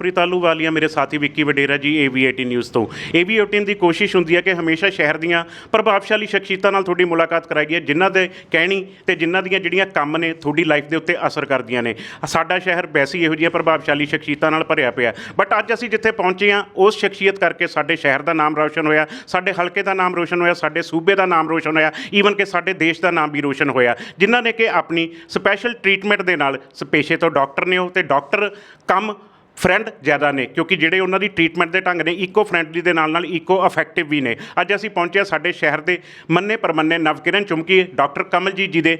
ਹਰਪ੍ਰੀਤ ਆਲੂਵਾਲੀਆ ਮੇਰੇ ਸਾਥੀ ਵਿੱਕੀ ਵਡੇਰਾ ਜੀ AV18 ਨਿਊਜ਼ ਤੋਂ। AV18 ਦੀ ਕੋਸ਼ਿਸ਼ ਹੁੰਦੀ ਹੈ ਕਿ ਹਮੇਸ਼ਾ ਸ਼ਹਿਰ ਦੀਆਂ ਪ੍ਰਭਾਵਸ਼ਾਲੀ ਸ਼ਖਸੀਅਤਾਂ ਨਾਲ ਤੁਹਾਡੀ ਮੁਲਾਕਾਤ ਕਰਾਈਏ ਜਿਨ੍ਹਾਂ ਦੇ ਕਹਿਣੀ ਤੇ ਜਿਨ੍ਹਾਂ ਦੀਆਂ ਜਿਹੜੀਆਂ ਕੰਮ ਨੇ ਤੁਹਾਡੀ ਲਾਈਫ ਦੇ ਉੱਤੇ ਅਸਰ ਕਰਦੀਆਂ ਨੇ। ਸਾਡਾ ਸ਼ਹਿਰ ਵੈਸੇ ਹੀ ਇਹੋ ਜਿਹੀਆਂ ਪ੍ਰਭਾਵਸ਼ਾਲੀ ਸ਼ਖਸੀਅਤਾਂ ਨਾਲ ਭਰਿਆ ਪਿਆ ਬਟ ਅੱਜ ਅਸੀਂ ਜਿੱਥੇ ਪਹੁੰਚੇ ਹਾਂ, ਉਸ ਸ਼ਖਸੀਅਤ ਕਰਕੇ ਸਾਡੇ ਸ਼ਹਿਰ ਦਾ ਨਾਮ ਰੌਸ਼ਨ ਹੋਇਆ, ਸਾਡੇ ਹਲਕੇ ਦਾ ਨਾਮ ਰੌਸ਼ਨ ਹੋਇਆ, ਸਾਡੇ ਸੂਬੇ ਦਾ ਨਾਮ ਰੌਸ਼ਨ ਹੋਇਆ ਈਵਨ ਕਿ ਸਾਡੇ ਦੇਸ਼ ਦਾ ਨਾਮ ਵੀ ਰੌਸ਼ਨ ਹੋਇਆ, ਜਿਨ੍ਹਾਂ ਨੇ ਕਿ ਆਪਣੀ ਸਪੈਸ਼ਲ ਟ੍ਰੀਟਮੈਂਟ ਦੇ ਨਾਲ, ਸ- ਪੇਸ਼ੇ ਤੋਂ ਡਾਕਟਰ ਨੇ ਉਹ ਤੇ ਡਾਕਟਰ ਕੰਮ ਫਰੈਂਡ ਜ਼ਿਆਦਾ ਨੇ, ਕਿਉਂਕਿ ਜਿਹੜੇ ਉਹਨਾਂ ਦੀ ਟ੍ਰੀਟਮੈਂਟ ਦੇ ਢੰਗ ਨੇ ਇਕੋ ਫਰੈਂਡਲੀ ਦੇ ਨਾਲ ਨਾਲ ਇਕੋ ਇਫੈਕਟਿਵ ਵੀ ਨੇ। ਅੱਜ ਅਸੀਂ ਪਹੁੰਚੇ ਹਾਂ ਸਾਡੇ ਸ਼ਹਿਰ ਦੇ ਮੰਨੇ ਪਰਮੰਨੇ ਨਵਕਿਰਨ ਚੁੰਮਕੀ ਡਾਕਟਰ ਕਮਲਜੀਤ ਜੀ ਦੇ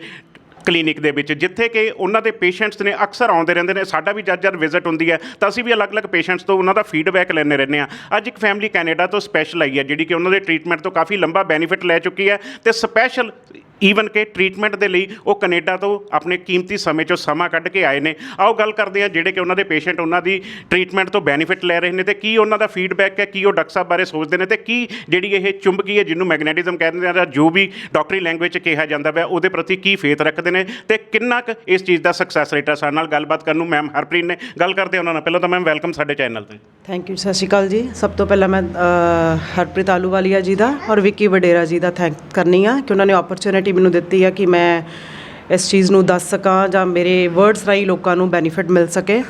ਕਲੀਨਿਕ ਦੇ ਵਿੱਚ, ਜਿੱਥੇ ਕਿ ਉਹਨਾਂ ਦੇ ਪੇਸ਼ੈਂਟਸ ਨੇ ਅਕਸਰ ਆਉਂਦੇ ਰਹਿੰਦੇ ਨੇ। ਸਾਡਾ ਵੀ ਜਦ ਜਦ ਵਿਜ਼ਿਟ ਹੁੰਦੀ ਹੈ, ਤਾਂ ਅਸੀਂ ਵੀ ਅਲੱਗ-ਅਲੱਗ ਪੇਸ਼ੈਂਟਸ ਤੋਂ ਉਹਨਾਂ ਦਾ ਫੀਡਬੈਕ ਲੈਂਦੇ ਰਹਿੰਦੇ ਹਾਂ। ਅੱਜ ਇੱਕ ਫੈਮਿਲੀ ਕੈਨੇਡਾ ਤੋਂ ਸਪੈਸ਼ਲ ਆਈ ਹੈ, ਜਿਹੜੀ ਕਿ ਉਹਨਾਂ ਦੇ ਟ੍ਰੀਟਮੈਂਟ ਤੋਂ ਕਾਫੀ ਲੰਬਾ ਬੈਨੀਫਿਟ ਲੈ ਚੁੱਕੀ ਹੈ ਤੇ ਸਪੈਸ਼ਲ ਈਵਨ ਕਿ ਟ੍ਰੀਟਮੈਂਟ ਦੇ ਲਈ ਉਹ ਕੈਨੇਡਾ ਤੋਂ ਆਪਣੇ ਕੀਮਤੀ ਸਮੇਂ ਚੋਂ ਸਮਾਂ ਕੱਢ ਕੇ ਆਏ ਨੇ। ਆਓ ਗੱਲ ਕਰਦੇ ਹਾਂ ਜਿਹੜੇ ਕਿ ਉਹਨਾਂ ਦੇ ਪੇਸ਼ੈਂਟ ਉਹਨਾਂ ਦੀ ਟ੍ਰੀਟਮੈਂਟ ਤੋਂ ਬੈਨੀਫਿਟ ਲੈ ਰਹੇ ਨੇ ਤੇ ਕੀ ਉਹਨਾਂ ਦਾ ਫੀਡਬੈਕ ਹੈ, ਕੀ ਉਹ ਡਾਕਟਰ ਸਾਹਿਬ ਬਾਰੇ ਸੋਚਦੇ ਨੇ ਤੇ ਕੀ ਜਿਹੜੀ ਇਹ ਚੁੰਬਕੀ ਹੈ ਜਿਹਨੂੰ ਮੈਗਨੇਟਿਜ਼ਮ ਕਹਿੰਦੇ ਆ ਜੋ ਵੀ ਡਾਕਟਰੀ ਲੈਂਗੁਏਜ 'ਚ ਕਿਹਾ ਜਾਂਦਾ ਹੈ ਉਹਦੇ ਪ੍ਰਤੀ ਕੀ ਫੇਥ ਰੱਖਦੇ ਨੇ ਤੇ ਕਿੰਨਾ ਕੁ ਇਸ ਚੀਜ਼ ਦਾ ਸਕਸੈਸ ਰੇਟ ਆ? ਸਾਡੇ ਨਾਲ ਗੱਲਬਾਤ ਕਰਨ ਨੂੰ ਮੈਮ ਹਰਪ੍ਰੀਤ ਨੇ। ਗੱਲ ਕਰਦੇ ਉਹਨਾਂ ਨਾਲ। ਪਹਿਲਾਂ ਤਾਂ ਮੈਮ ਵੈਲਕਮ ਸਾਡੇ ਚੈਨਲ ਤੇ। ਥੈਂਕ ਯੂ ਸਤਿ ਸ਼੍ਰੀ ਅਕਾਲ ਜੀ। ਸਭ ਤੋਂ ਪਹਿਲਾਂ ਮੈਂ ਹਰਪ੍ਰੀਤ ਆਲੂਵਾਲੀਆ ਜੀ ਦਾ ਔਰ ਵਿੱਕੀ ਵਡੇਰਾ ਜੀ ਦਾ ਥੈਂਕ ਕਰਨੀ ਆ ਕਿ ਉਹਨਾਂ ਨੇ ਓਪਰਚ्युनिटी ਅਪਰਚੂਨਿਟੀ ਮੈਨੂੰ ਦਿੱਤੀ ਆ ਕਿ ਮੈਂ ਇਸ ਚੀਜ਼ ਨੂੰ ਦੱਸ ਸਕਾਂ ਜਾਂ ਮੇਰੇ ਵਰਡਸ ਰਾਹੀਂ ਲੋਕਾਂ ਨੂੰ ਬੈਨੀਫਿਟ ਮਿਲ ਸਕੇ।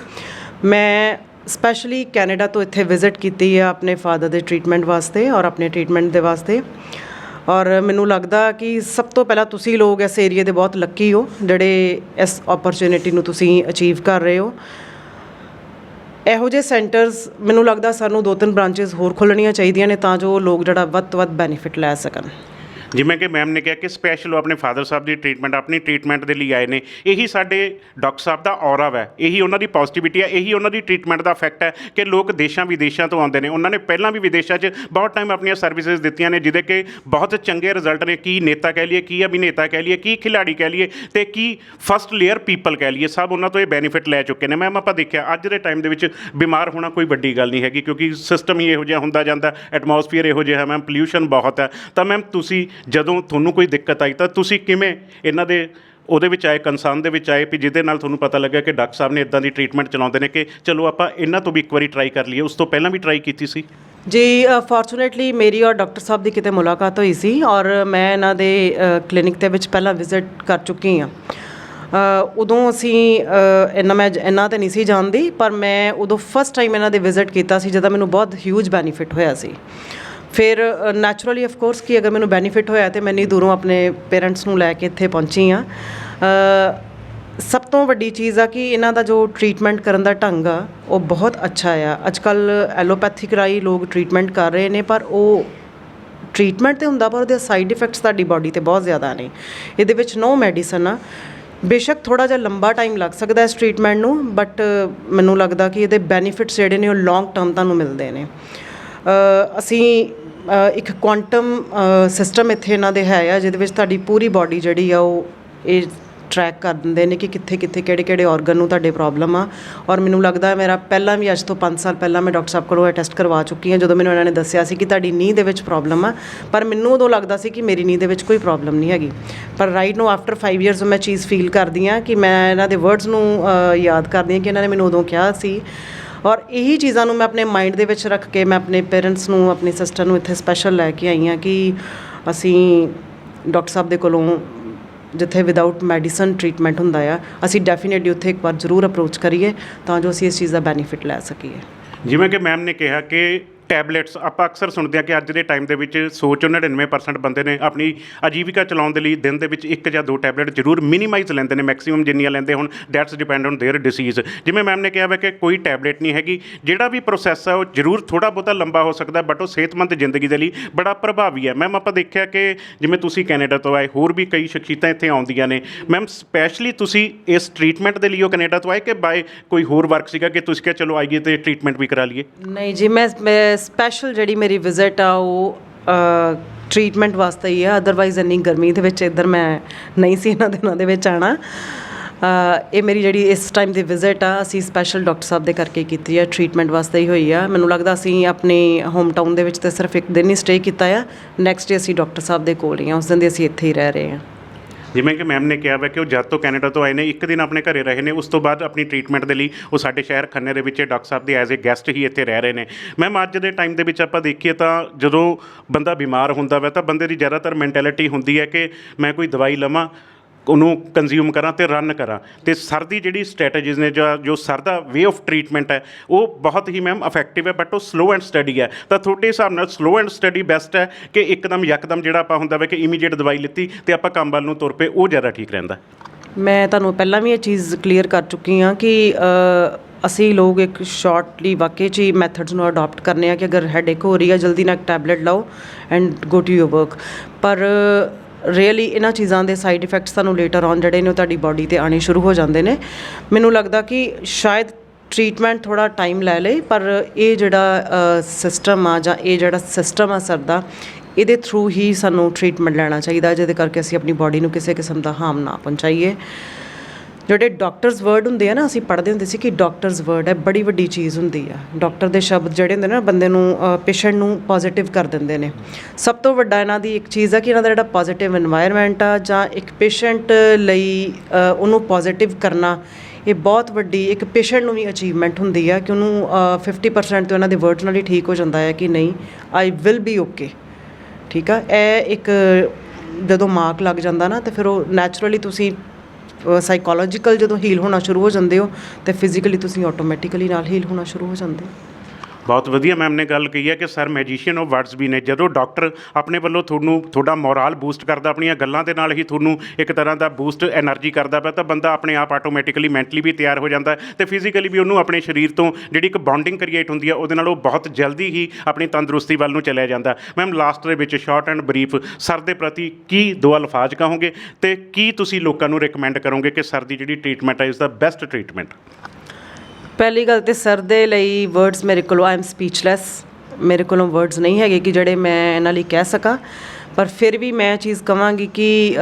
ਮੈਂ ਸਪੈਸ਼ਲੀ ਕੈਨੇਡਾ ਤੋਂ ਇੱਥੇ ਵਿਜ਼ਿਟ ਕੀਤੀ ਆ ਆਪਣੇ ਫਾਦਰ ਦੇ ਟ੍ਰੀਟਮੈਂਟ ਵਾਸਤੇ ਔਰ ਆਪਣੇ ਟ੍ਰੀਟਮੈਂਟ ਦੇ ਵਾਸਤੇ। ਔਰ ਮੈਨੂੰ ਲੱਗਦਾ ਕਿ ਸਭ ਤੋਂ ਪਹਿਲਾਂ ਤੁਸੀਂ ਲੋਕ ਇਸ ਏਰੀਆ ਦੇ ਬਹੁਤ ਲੱਕੀ ਹੋ, ਜਿਹੜੇ ਇਸ ਓਪਰਚੁਨਿਟੀ ਨੂੰ ਤੁਸੀਂ ਅਚੀਵ ਕਰ ਰਹੇ ਹੋ। ਇਹੋ ਜਿਹੇ ਸੈਂਟਰਸ ਮੈਨੂੰ ਲੱਗਦਾ ਸਾਨੂੰ ਦੋ ਤਿੰਨ ਬ੍ਰਾਂਚੇਸ ਹੋਰ ਖੋਲਣੀਆਂ ਚਾਹੀਦੀਆਂ ਨੇ ਤਾਂ ਜੋ ਲੋਕ ਜਿਹੜਾ ਵੱਧ ਤੋਂ ਵੱਧ ਬੈਨੀਫਿਟ ਲੈ ਸਕਣ। ਜਿਵੇਂ ਕਿ ਮੈਮ ਨੇ ਕਿਹਾ ਕਿ ਸਪੈਸ਼ਲ ਉਹ ਆਪਣੇ ਫਾਦਰ ਸਾਹਿਬ ਦੀ ਟ੍ਰੀਟਮੈਂਟ ਆਪਣੀ ਟ੍ਰੀਟਮੈਂਟ ਦੇ ਲਈ ਆਏ ਨੇ। ਇਹੀ ਸਾਡੇ ਡਾਕਟਰ ਸਾਹਿਬ ਦਾ ਔਰਾ ਹੈ ਇਹੀ ਉਹਨਾਂ ਦੀ ਪੋਜ਼ਿਟਿਵਿਟੀ ਹੈ, ਇਹੀ ਉਹਨਾਂ ਦੀ ਟ੍ਰੀਟਮੈਂਟ ਦਾ ਇਫੈਕਟ ਹੈ ਕਿ ਲੋਕ ਦੇਸ਼ਾਂ ਵਿਦੇਸ਼ਾਂ ਤੋਂ ਆਉਂਦੇ ਨੇ। ਉਹਨਾਂ ਨੇ ਪਹਿਲਾਂ ਵੀ ਵਿਦੇਸ਼ਾਂ 'ਚ ਬਹੁਤ ਟਾਈਮ ਆਪਣੀਆਂ ਸਰਵਿਸਿਜ਼ ਦਿੱਤੀਆਂ ਨੇ, ਜਿਹਦੇ ਕਿ ਬਹੁਤ ਚੰਗੇ ਰਿਜ਼ਲਟ ਨੇ। ਕੀ ਨੇਤਾ ਕਹਿ ਲਈਏ, ਕੀ ਅਭਿਨੇਤਾ ਕਹਿ ਲਈਏ, ਕੀ ਖਿਡਾਰੀ ਕਹਿ ਲਈਏ ਤੇ ਕੀ ਫਸਟ ਲੇਅਰ ਪੀਪਲ ਕਹਿ ਲਈਏ, ਸਭ ਉਹਨਾਂ ਤੋਂ ਇਹ ਬੈਨੀਫਿਟ ਲੈ ਚੁੱਕੇ ਨੇ। ਮੈਮ ਆਪਾਂ ਦੇਖਿਆ, ਅੱਜ ਦੇ ਟਾਈਮ ਦੇ ਵਿੱਚ ਬਿਮਾਰ ਹੋਣਾ ਕੋਈ ਵੱਡੀ ਗੱਲ ਨਹੀਂ ਹੈਗੀ, ਕਿਉਂਕਿ ਸਿਸਟਮ ਹੀ ਇਹੋ ਜਿਹਾ ਹੁੰਦਾ ਜਾਂਦਾ ਐਟਮੋਸਫੀਅਰ ਇਹੋ ਜਿਹਾ ਹੈ। ਮੈਮ ਪੋਲਿਊਸ਼ਨ ਬਹੁਤ ਹੈ। ਤਾਂ ਮੈਮ ਤੁਸੀਂ ਜਦੋਂ ਤੁਹਾਨੂੰ ਕੋਈ ਦਿੱਕਤ ਆਈ ਤਾਂ ਤੁਸੀਂ ਕਿਵੇਂ ਇਹਨਾਂ ਦੇ, ਉਹਦੇ ਵਿੱਚ ਆਏ ਕੰਸਰਨ ਦੇ ਵਿੱਚ ਆਏ, ਵੀ ਜਿਹਦੇ ਨਾਲ ਤੁਹਾਨੂੰ ਪਤਾ ਲੱਗਾ ਕਿ ਡਾਕਟਰ ਸਾਹਿਬ ਨੇ ਇਦਾਂ ਦੀ ਟ੍ਰੀਟਮੈਂਟ ਚਲਾਉਂਦੇ ਨੇ ਕਿ ਚਲੋ ਆਪਾਂ ਇਹਨਾਂ ਤੋਂ ਵੀ ਇੱਕ ਵਾਰੀ ਟਰਾਈ ਕਰ ਲਈਏ। ਉਸ ਤੋਂ ਪਹਿਲਾਂ ਵੀ ਟਰਾਈ ਕੀਤੀ ਸੀ? ਜੀ ਫੋਰਚੂਨੇਟਲੀ ਮੇਰੀ ਔਰ ਡਾਕਟਰ ਸਾਹਿਬ ਦੀ ਕਿਤੇ ਮੁਲਾਕਾਤ ਹੋਈ ਸੀ ਔਰ ਮੈਂ ਇਹਨਾਂ ਦੇ ਕਲੀਨਿਕ ਦੇ ਵਿੱਚ ਪਹਿਲਾਂ ਵਿਜ਼ਿਟ ਕਰ ਚੁੱਕੀ ਹਾਂ। ਉਦੋਂ ਅਸੀਂ ਇਹਨਾਂ ਮੈਂ ਇਹਨਾਂ ਇੰਨਾ ਤਾਂ ਨਹੀਂ ਸੀ ਜਾਣਦੀ, ਪਰ ਮੈਂ ਉਦੋਂ ਫਸਟ ਟਾਈਮ ਇਹਨਾਂ ਦੇ ਵਿਜ਼ਿਟ ਕੀਤਾ ਸੀ ਜਦੋਂ ਮੈਨੂੰ ਬਹੁਤ ਹਿਊਜ ਬੈਨੀਫਿਟ ਹੋਇਆ ਸੀ। ਫਿਰ ਨੈਚੁਰਲੀ ਆਫ ਕੋਰਸ ਕਿ ਅਗਰ ਮੈਨੂੰ ਬੈਨੀਫਿਟ ਹੋਇਆ ਤੇ ਮੈਂ ਨਹੀਂ ਦੂਰੋਂ ਆਪਣੇ ਪੇਰੈਂਟਸ ਨੂੰ ਲੈ ਕੇ ਇੱਥੇ ਪਹੁੰਚੀ ਆ ਸਭ ਤੋਂ ਵੱਡੀ ਚੀਜ਼ ਆ ਕਿ ਇਹਨਾਂ ਦਾ ਜੋ ਟ੍ਰੀਟਮੈਂਟ ਕਰਨ ਦਾ ਢੰਗ ਆ, ਉਹ ਬਹੁਤ ਅੱਛਾ ਆ। ਅੱਜ ਅੱਜਕੱਲ ਐਲੋਪੈਥਿਕ ਰਾਈ ਲੋਕ ਟ੍ਰੀਟਮੈਂਟ ਕਰ ਰਹੇ ਨੇ, ਪਰ ਉਹ ਟ੍ਰੀਟਮੈਂਟ ਤੇ ਹੁੰਦਾ, ਪਰ ਉਹਦੇ ਸਾਈਡ ਇਫੈਕਟਸ ਤੁਹਾਡੀ ਬਾਡੀ ਤੇ ਬਹੁਤ ਜ਼ਿਆਦਾ ਨੇ। ਇਹਦੇ ਵਿੱਚ ਨੋ ਮੈਡੀਸਨ ਆ। ਬੇਸ਼ੱਕ ਥੋੜਾ ਜਿਹਾ ਲੰਬਾ ਟਾਈਮ ਲੱਗ ਸਕਦਾ ਇਸ ਟ੍ਰੀਟਮੈਂਟ ਨੂੰ ਬਟ ਮੈਨੂੰ ਲੱਗਦਾ ਕਿ ਇਹਦੇ ਬੈਨੀਫਿਟਸ ਜਿਹੜੇ ਨੇ ਉਹ ਲੌਂਗ ਟਰਮ ਤੁਹਾਨੂੰ ਮਿਲਦੇ ਨੇ। ਅਸੀਂ ਇੱਕ ਕੁਆਂਟਮ ਸਿਸਟਮ ਇੱਥੇ ਇਹਨਾਂ ਦੇ ਹੈ ਆ, ਜਿਹਦੇ ਵਿੱਚ ਤੁਹਾਡੀ ਪੂਰੀ ਬਾਡੀ ਜਿਹੜੀ ਆ ਉਹ ਇਹ ਟਰੈਕ ਕਰ ਦਿੰਦੇ ਨੇ ਕਿ ਕਿੱਥੇ ਕਿੱਥੇ, ਕਿਹੜੇ ਕਿਹੜੇ ਆਰਗਨ ਨੂੰ ਤੁਹਾਡੇ ਪ੍ਰੋਬਲਮ ਆ। ਔਰ ਮੈਨੂੰ ਲੱਗਦਾ ਮੇਰਾ ਪਹਿਲਾਂ ਵੀ ਅੱਜ ਤੋਂ 5 ਸਾਲ ਪਹਿਲਾਂ ਮੈਂ ਡਾਕਟਰ ਸਾਹਿਬ ਕੋਲੋਂ ਇਹ ਟੈਸਟ ਕਰਵਾ ਚੁੱਕੀ ਹਾਂ, ਜਦੋਂ ਮੈਨੂੰ ਇਹਨਾਂ ਨੇ ਦੱਸਿਆ ਸੀ ਕਿ ਤੁਹਾਡੀ ਨੀਂਹ ਦੇ ਵਿੱਚ ਪ੍ਰੋਬਲਮ ਆ। ਪਰ ਮੈਨੂੰ ਉਦੋਂ ਲੱਗਦਾ ਸੀ ਕਿ ਮੇਰੀ ਨੀਂਹ ਦੇ ਵਿੱਚ ਕੋਈ ਪ੍ਰੋਬਲਮ ਨਹੀਂ ਹੈਗੀ। ਪਰ ਰਾਈਟ ਨੂੰ ਆਫਟਰ 5 ਇਅਰਸ ਮੈਂ ਚੀਜ਼ ਫੀਲ ਕਰਦੀ ਹਾਂ ਕਿ ਮੈਂ ਇਹਨਾਂ ਦੇ ਵਰਡਸ ਨੂੰ ਯਾਦ ਕਰਦੀ ਹਾਂ ਕਿ ਇਹਨਾਂ ਨੇ ਮੈਨੂੰ ਉਦੋਂ ਕਿਹਾ ਸੀ ਔਰ ਇਹੀ ਚੀਜ਼ਾਂ ਨੂੰ ਮੈਂ ਆਪਣੇ ਮਾਈਂਡ ਦੇ ਵਿੱਚ ਰੱਖ ਕੇ ਮੈਂ ਆਪਣੇ ਪੇਰੈਂਟਸ ਨੂੰ, ਆਪਣੀ ਸਿਸਟਰ ਨੂੰ ਇੱਥੇ ਸਪੈਸ਼ਲ ਲੈ ਕੇ ਆਈ ਹਾਂ ਕਿ ਅਸੀਂ ਡਾਕਟਰ ਸਾਹਿਬ ਦੇ ਕੋਲੋਂ ਜਿੱਥੇ ਵਿਦਆਊਟ ਮੈਡੀਸਨ ਟ੍ਰੀਟਮੈਂਟ ਹੁੰਦਾ ਆ, ਅਸੀਂ ਡੈਫੀਨਿਟਲੀ ਉੱਥੇ ਇੱਕ ਵਾਰ ਜ਼ਰੂਰ ਅਪਰੋਚ ਕਰੀਏ ਤਾਂ ਜੋ ਅਸੀਂ ਇਸ ਚੀਜ਼ ਦਾ ਬੈਨੀਫਿਟ ਲੈ ਸਕੀਏ। ਜਿਵੇਂ ਕਿ ਮੈਮ ਨੇ ਕਿਹਾ ਕਿ ਟੈਬਲੇਟਸ ਆਪਾਂ ਅਕਸਰ ਸੁਣਦੇ ਹਾਂ ਕਿ ਅੱਜ ਦੇ ਟਾਈਮ ਦੇ ਵਿੱਚ ਸੋਚ 99% ਬੰਦੇ ਨੇ ਆਪਣੀ ਆਜੀਵਿਕਾ ਚਲਾਉਣ ਦੇ ਲਈ ਦਿਨ ਦੇ ਵਿੱਚ ਇੱਕ ਜਾਂ ਦੋ ਟੈਬਲੇਟ ਜ਼ਰੂਰ ਮਿਨੀਮਾਈਜ਼ ਲੈਂਦੇ ਨੇ ਮੈਕਸਿਮਮ ਜਿੰਨੀਆਂ ਲੈਂਦੇ ਹੁਣ that's depend on their decision ਜਿਵੇਂ ਮੈਮ ਨੇ ਕਿਹਾ ਵਾ ਕਿ ਕੋਈ ਟੈਬਲੇਟ ਨਹੀਂ ਹੈਗੀ ਜਿਹੜਾ ਵੀ ਪ੍ਰੋਸੈਸ ਹੈ ਉਹ ਜ਼ਰੂਰ ਥੋੜਾ ਬਹੁਤਾ ਲੰਬਾ ਹੋ ਸਕਦਾ ਬਟ ਉਹ ਸਿਹਤਮੰਦ ਜ਼ਿੰਦਗੀ ਦੇ ਲਈ ਬੜਾ ਪ੍ਰਭਾਵੀ ਹੈ ਮੈਮ ਆਪਾਂ ਦੇਖਿਆ ਕਿ ਜਿਵੇਂ ਤੁਸੀਂ ਕੈਨੇਡਾ ਤੋਂ ਆਏ ਹੋਰ ਵੀ ਕਈ ਸ਼ਖਸੀਅਤਾਂ ਇੱਥੇ ਆਉਂਦੀਆਂ ਨੇ ਮੈਮ ਸਪੈਸ਼ਲੀ ਤੁਸੀਂ ਇਸ ਟ੍ਰੀਟਮੈਂਟ ਦੇ ਲਈ ਉਹ ਕੈਨੇਡਾ ਤੋਂ ਆਏ ਕਿ ਬਾਏ ਕੋਈ ਹੋਰ ਵਰਕ ਸੀਗਾ ਕਿ ਤੁਸੀਂ ਕਿਹਾ ਚਲੋ ਆਈਏ ਤੇ ਟ੍ਰੀਟਮੈਂਟ ਵੀ ਕਰਾ ਲਈਏ ਨਹੀਂ ਜੀ ਮੈਂ ਮੈਂ ਸਪੈਸ਼ਲ ਜਿਹੜੀ ਮੇਰੀ ਵਿਜ਼ਿਟ ਆ ਉਹ ਟ੍ਰੀਟਮੈਂਟ ਵਾਸਤੇ ਹੀ ਆ। ਅਦਰਵਾਈਜ਼ ਇੰਨੀ ਗਰਮੀ ਦੇ ਵਿੱਚ ਇੱਧਰ ਮੈਂ ਨਹੀਂ ਸੀ ਇਹਨਾਂ ਦਿਨਾਂ ਦੇ ਵਿੱਚ ਆਣਾ। ਇਹ ਮੇਰੀ ਜਿਹੜੀ ਇਸ ਟਾਈਮ ਦੀ ਵਿਜ਼ਿਟ ਆ, ਅਸੀਂ ਸਪੈਸ਼ਲ ਡਾਕਟਰ ਸਾਹਿਬ ਦੇ ਕਰਕੇ ਕੀਤੀ ਆ। ਟ੍ਰੀਟਮੈਂਟ ਵਾਸਤੇ ਹੀ ਹੋਈ ਆ। ਮੈਨੂੰ ਲੱਗਦਾ ਅਸੀਂ ਆਪਣੇ ਹੋਮ ਟਾਊਨ ਦੇ ਵਿੱਚ ਤੇ ਸਿਰਫ ਇੱਕ ਦਿਨ ਹੀ ਸਟੇ ਕੀਤਾ ਆ। ਨੈਕਸਟ ਡੇ ਅਸੀਂ ਡਾਕਟਰ ਸਾਹਿਬ ਦੇ ਕੋਲ ਹੀ ਆ। ਉਸ ਦਿਨ ਦੇ ਅਸੀਂ ਇੱਥੇ ਹੀ ਰਹਿ ਰਹੇ ਆ। ਜਿਵੇਂ ਕਿ ਮੈਮ ਨੇ ਕਿਹਾ ਵਾ ਕਿ ਉਹ ਜਦ ਤੋਂ ਕੈਨੇਡਾ ਤੋਂ ਆਏ ਨੇ, ਇੱਕ ਦਿਨ ਆਪਣੇ ਘਰੇ ਰਹੇ ਨੇ, ਉਸ ਤੋਂ ਬਾਅਦ ਆਪਣੀ ਟ੍ਰੀਟਮੈਂਟ ਦੇ ਲਈ ਉਹ ਸਾਡੇ ਸ਼ਹਿਰ ਖੰਨੇ ਦੇ ਵਿੱਚ ਡਾਕਟਰ ਸਾਹਿਬ ਦੇ ਐਜ਼ ਅ ਗੈਸਟ ਹੀ ਇੱਥੇ ਰਹਿ ਰਹੇ ਨੇ। ਮੈਮ ਅੱਜ ਦੇ ਟਾਈਮ ਦੇ ਵਿੱਚ ਆਪਾਂ ਦੇਖੀਏ ਤਾਂ ਜਦੋਂ ਬੰਦਾ ਬਿਮਾਰ ਹੁੰਦਾ ਵਾ ਤਾਂ ਬੰਦੇ ਦੀ ਜ਼ਿਆਦਾਤਰ ਮੈਂਟੈਲਿਟੀ ਹੁੰਦੀ ਹੈ ਕਿ ਮੈਂ ਕੋਈ ਦਵਾਈ ਲਵਾਂ ਉਹਨੂੰ ਕੰਜ਼ਿਊਮ ਕਰਾਂ ਤੇ ਰਨ ਕਰਾਂ ਤੇ ਸਰ ਦੀ ਜਿਹੜੀ ਸਟ੍ਰੈਟਜੀਜ਼ ਨੇ ਜਾਂ ਜੋ ਸਰ ਦਾ ਵੇ ਆਫ ਟ੍ਰੀਟਮੈਂਟ ਹੈ, ਉਹ ਬਹੁਤ ਹੀ ਮੈਮ ਇਫੈਕਟਿਵ ਹੈ ਬਟ ਉਹ ਸਲੋ ਐਂਡ ਸਟੱਡੀ ਹੈ। ਤਾਂ ਤੁਹਾਡੇ ਹਿਸਾਬ ਨਾਲ ਸਲੋ ਐਂਡ ਸਟੱਡੀ ਬੈਸਟ ਹੈ ਕਿ ਇੱਕਦਮ ਯਕਦਮ ਜਿਹੜਾ ਆਪਾਂ ਹੁੰਦਾ ਵਾ ਕਿ ਇਮੀਡੀਏਟ ਦਵਾਈ ਲਿੱਤੀ ਤੇ ਆਪਾਂ ਕੰਮ ਵੱਲ ਨੂੰ ਤੁਰ ਪਏ, ਉਹ ਜ਼ਿਆਦਾ ਠੀਕ ਰਹਿੰਦਾ? ਮੈਂ ਤੁਹਾਨੂੰ ਪਹਿਲਾਂ ਵੀ ਇਹ ਚੀਜ਼ ਕਲੀਅਰ ਕਰ ਚੁੱਕੀ ਹਾਂ ਕਿ ਅਸੀਂ ਲੋਕ ਇੱਕ ਸ਼ਾਰਟਲੀ ਵਾਕਈ 'ਚ ਹੀ ਮੈਥਡਸ ਨੂੰ ਅਡਾਪਟ ਕਰਨੇ ਆ ਕਿ ਅਗਰ ਹੈਡੇਕ ਹੋ ਰਹੀ ਹੈ, ਜਲਦੀ ਨਾਲ ਇੱਕ ਟੈਬਲੇਟ ਲਓ and go to your work ਪਰ ਰੀਅਲੀ ਇਹਨਾਂ ਚੀਜ਼ਾਂ ਦੇ ਸਾਈਡ ਇਫੈਕਟਸ ਤੁਹਾਨੂੰ ਲੇਟਰ ਔਨ ਜਿਹੜੇ ਨੇ ਉਹ ਤੁਹਾਡੀ ਬਾਡੀ ਤੇ ਆਣੇ ਸ਼ੁਰੂ ਹੋ ਜਾਂਦੇ ਨੇ। ਮੈਨੂੰ ਲੱਗਦਾ ਕਿ ਸ਼ਾਇਦ ਟ੍ਰੀਟਮੈਂਟ ਥੋੜਾ ਟਾਈਮ ਲੈ ਲੇ ਪਰ ਇਹ ਜਿਹੜਾ ਸਿਸਟਮ ਆ ਜਾਂ ਇਹ ਜਿਹੜਾ ਸਿਸਟਮ ਆ ਸਰ ਦਾ ਇਹਦੇ ਥਰੂ ਹੀ ਸਾਨੂੰ ਟ੍ਰੀਟਮੈਂਟ ਲੈਣਾ ਚਾਹੀਦਾ, ਜਿਹਦੇ ਕਰਕੇ ਅਸੀਂ ਆਪਣੀ ਬਾਡੀ ਨੂੰ ਕਿਸੇ ਕਿਸਮ ਦਾ ਹਾਰਮ ਨਾ ਪਹੁੰਚਾਈਏ। ਜਿਹੜੇ ਡਾਕਟਰਸ ਵਰਡ ਹੁੰਦੇ ਆ ਨਾ, ਅਸੀਂ ਪੜ੍ਹਦੇ ਹੁੰਦੇ ਸੀ ਕਿ ਡਾਕਟਰਸ ਵਰਡ ਹੈ, ਬੜੀ ਵੱਡੀ ਚੀਜ਼ ਹੁੰਦੀ ਆ। ਡਾਕਟਰ ਦੇ ਸ਼ਬਦ ਜਿਹੜੇ ਹੁੰਦੇ ਨਾ ਬੰਦੇ ਨੂੰ ਪੇਸ਼ੈਂਟ ਨੂੰ ਪੋਜ਼ਿਟਿਵ ਕਰ ਦਿੰਦੇ ਨੇ। ਸਭ ਤੋਂ ਵੱਡਾ ਇਹਨਾਂ ਦੀ ਇੱਕ ਚੀਜ਼ ਆ ਕਿ ਇਹਨਾਂ ਦਾ ਜਿਹੜਾ ਪੋਜ਼ਿਟਿਵ এনवायरमेंट ਆ, ਜਾਂ ਇੱਕ ਪੇਸ਼ੈਂਟ ਲਈ ਉਹਨੂੰ ਪੋਜ਼ਿਟਿਵ ਕਰਨਾ, ਇਹ ਬਹੁਤ ਵੱਡੀ ਇੱਕ ਪੇਸ਼ੈਂਟ ਨੂੰ ਵੀ ਅਚੀਵਮੈਂਟ ਹੁੰਦੀ ਆ ਕਿ ਉਹਨੂੰ 50% ਤੋਂ ਇਹਨਾਂ ਦੇ ਵਰਡ ਨਾਲ ਹੀ ਠੀਕ ਹੋ ਜਾਂਦਾ ਹੈ ਕਿ ਨਹੀਂ ਆਈ ਵਿਲ ਬੀ ਓਕੇ ਠੀਕ ਆ? ਇਹ ਇੱਕ ਜਦੋਂ ਮਾਰਕ ਲੱਗ ਜਾਂਦਾ ਨਾ, ਤੇ ਫਿਰ ਉਹ ਨੈਚੁਰਲੀ ਤੁਸੀਂ ਸਾਈਕੋਲੋਜੀਕਲ ਜਦੋਂ ਹੀਲ ਹੋਣਾ ਸ਼ੁਰੂ ਹੋ ਜਾਂਦੇ ਹੋ, ਤੇ ਫਿਜ਼ੀਕਲੀ ਤੁਸੀਂ ਆਟੋਮੈਟਿਕਲੀ ਨਾਲ ਹੀਲ ਹੋਣਾ ਸ਼ੁਰੂ ਹੋ ਜਾਂਦੇ ਹੋ। ਬਹੁਤ ਵਧੀਆ ਮੈਮ ਨੇ ਗੱਲ ਕਹੀ ਹੈ ਕਿ ਸਰ ਮੈਜੀਸ਼ੀਅਨ ਆਫ ਵਰਡਸ ਵੀ ਨੇ। ਜਦੋਂ ਡਾਕਟਰ ਆਪਣੇ ਵੱਲੋਂ ਤੁਹਾਨੂੰ ਤੁਹਾਡਾ ਮੋਰਲ ਬੂਸਟ ਕਰਦਾ, ਆਪਣੀਆਂ ਗੱਲਾਂ ਦੇ ਨਾਲ ਹੀ ਤੁਹਾਨੂੰ ਇੱਕ ਤਰ੍ਹਾਂ ਦਾ ਬੂਸਟ એનર્ਜੀ ਕਰਦਾ ਪਿਆ, ਤਾਂ ਬੰਦਾ ਆਪਣੇ ਆਪ ਆਟੋਮੈਟਿਕਲੀ ਮੈਂਟਲੀ ਵੀ ਤਿਆਰ ਹੋ ਜਾਂਦਾ ਹੈ ਤੇ ਫਿਜ਼ੀਕਲੀ ਵੀ ਉਹਨੂੰ ਆਪਣੇ ਸਰੀਰ ਤੋਂ ਜਿਹੜੀ ਇੱਕ ਬੌਂਡਿੰਗ ਕ੍ਰੀਏਟ ਹੁੰਦੀ ਹੈ, ਉਹਦੇ ਨਾਲ ਉਹ ਬਹੁਤ ਜਲਦੀ ਹੀ ਆਪਣੀ ਤੰਦਰੁਸਤੀ ਵੱਲ ਨੂੰ ਚਲਿਆ ਜਾਂਦਾ ਮੈਮ ਲਾਸਟ ਦੇ ਵਿੱਚ ਸ਼ਾਰਟ ਐਂਡ ਬਰੀਫ ਸਰ ਦੇ ਪ੍ਰਤੀ ਕੀ ਦੋ ਅਲਫਾਜ਼ ਕਹੋਗੇ ਤੇ ਕੀ ਤੁਸੀਂ ਲੋਕਾਂ ਨੂੰ ਰეკਮੈਂਡ ਕਰੋਗੇ ਕਿ ਸਰ ਦੀ ਜਿਹੜੀ ਟ੍ਰੀਟਮੈਂਟ ਹੈ, ਇਸ ਦਾ ਬੈਸਟ ਟ੍ਰੀਟਮੈਂਟ ਪਹਿਲੀ ਗੱਲ ਤੇ ਸਰ ਦੇ ਲਈ ਵਰਡਸ ਮੇਰੇ ਕੋਲ ਆਈ ਐਮ ਸਪੀਚਲੈਸ ਮੇਰੇ ਕੋਲੋਂ ਵਰਡਸ ਨਹੀਂ ਹੈਗੇ ਕਿ ਜਿਹੜੇ ਮੈਂ ਇਹਨਾਂ ਲਈ ਕਹਿ ਸਕਾਂ। ਪਰ ਫਿਰ ਵੀ ਮੈਂ ਇਹ ਚੀਜ਼ ਕਵਾਂਗੀ ਕਿ